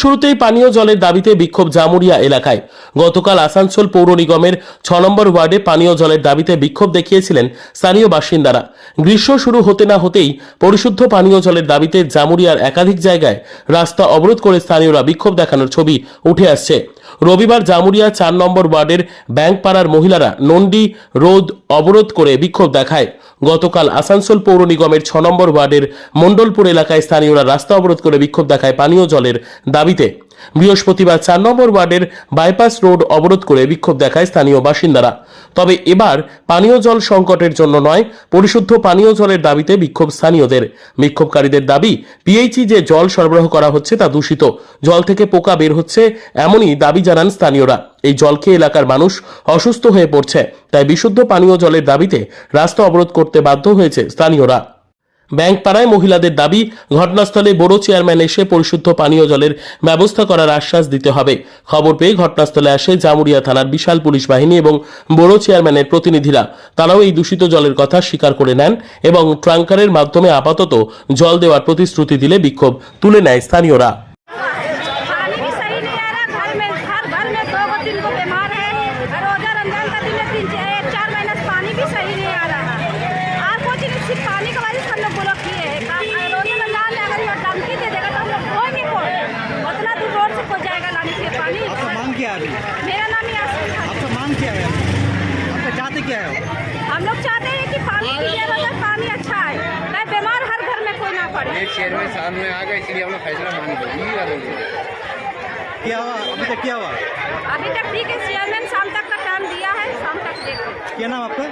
শুরুতেই পানীয় জলের দাবিতে বিক্ষোভ জামুরিয়া এলাকায়। গতকাল আসানসোল পৌর নিগমের ছ নম্বর ওয়ার্ডে পানীয় জলের দাবিতে বিক্ষোভ দেখিয়েছিলেন স্থানীয় বাসিন্দারা। গ্রীষ্ম শুরু হতে না হতেই পরিশুদ্ধ পানীয় জলের দাবিতে জামুরিয়ার একাধিক জায়গায় রাস্তা অবরোধ করে স্থানীয়রা বিক্ষোভ দেখানোর ছবি উঠে আসছে। রবিবার জামুরিয়া চার নম্বর ওয়ার্ডের ব্যাংকপাড়ার মহিলারা নন্ডি রোদ অবরোধ করে বিক্ষোভ দেখায়। গতকাল আসানসোল পৌর নিগমের ছ নম্বর ওয়ার্ডের মণ্ডলপুর এলাকায় স্থানীয়রা রাস্তা অবরোধ করে বিক্ষোভ দেখায় পানীয় জলের দাবিতে। বৃহস্পতিবার চার নম্বর ওয়ার্ডের বাইপাস রোড অবরোধ করে বিক্ষোভ দেখায় স্থানীয় বাসিন্দারা। তবে এবার পানীয় জল সংকটের জন্য নয়, পরিশুদ্ধ পানীয় জলের দাবিতে বিক্ষোভ স্থানীয়দের। বিক্ষোভকারীদের দাবি, পিএইচই যে জল সরবরাহ করা হচ্ছে তা দূষিত, জল থেকে পোকা বের হচ্ছে এমনই দাবি জানান স্থানীয়রা। এই জল খেয়ে এলাকার মানুষ অসুস্থ হয়ে পড়ছে, তাই বিশুদ্ধ পানীয় জলের দাবিতে রাস্তা অবরোধ করতে বাধ্য হয়েছে স্থানীয়রা। ব্যাংক পাড়ায় মহিলাদের দাবি, ঘটনাস্থলে বড় চেয়ারম্যান এসে পরিশুদ্ধ পানীয় জলের ব্যবস্থা করার আশ্বাস দিতে হবে। খবর পেয়ে ঘটনাস্থলে আসে জামুরিয়া থানার বিশাল পুলিশ বাহিনী এবং বড় চেয়ারম্যানের প্রতিনিধিরা। তারাও এই দূষিত জলের কথা স্বীকার করে নেন এবং ট্রাঙ্কারের মাধ্যমে আপাতত জল দেওয়ার প্রতিশ্রুতি দিলে বিক্ষোভ তুলে নেয় স্থানীয়রা। मांग क्या है? आपका चाहते क्या है? हम लोग चाहते हैं कि पानी क्लियर हो जाए पानी अच्छा है। मैं बीमार हर घर में कोई ना पड़े। एक शहर में में आ गए इसलिए हम लोग फैसला होगी क्या हुआ? अभी तक क्या हुआ? अभी तक ठीक है चेयरमैन शाम तक का टाइम दिया है शाम तक देखो क्या नाम आपका?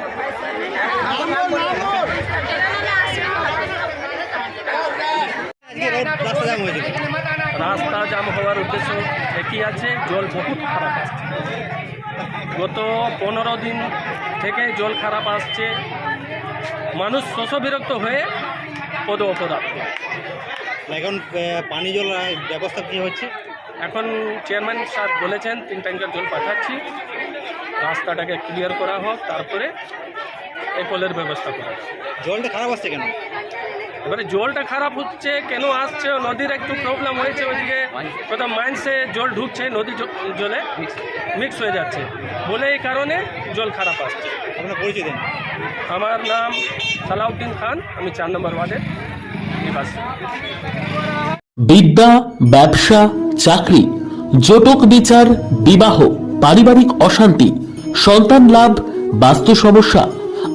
রাস্তা জাম হওয়ার উদ্দেশ্য একই আছে জল বহুত খারাপ আসছে। গত পনেরো দিন থেকে জল খারাপ আসছে। মানুষ শোষ বিরক্ত হয়ে পদ অপদার্থ এখন পানি জল ব্যবস্থা কী হচ্ছে? এখন চেয়ারম্যান স্যার বলেছেন তিন ট্যাঙ্কার জল পাঠাচ্ছি। রাস্তাটাকে ক্লিয়ার করা হোক তারপরে এই পোলের ব্যবস্থা করা হোক। জলটা খারাপ আসছে কেন? এবারে জলটা খারাপ হচ্ছে কেন আসছে নদীর একটু প্রবলেম হয়েছে ওইদিকে কোথাও মাইন্সে জল ঢুকছে নদী জলে মিক্স হয়ে যাচ্ছে। বলে এই কারণে জল খারাপ আসছে। আপনার পরিচয় দেন আমার নাম সালাউদ্দিন খান আমি চার নম্বর ওয়ার্ডের নিবাসী। বিদ্যা ব্যবসা চাকরি জটক বিচার বিবাহ পারিবারিক অশান্তি সন্তান লাভ বাস্তু সমস্যা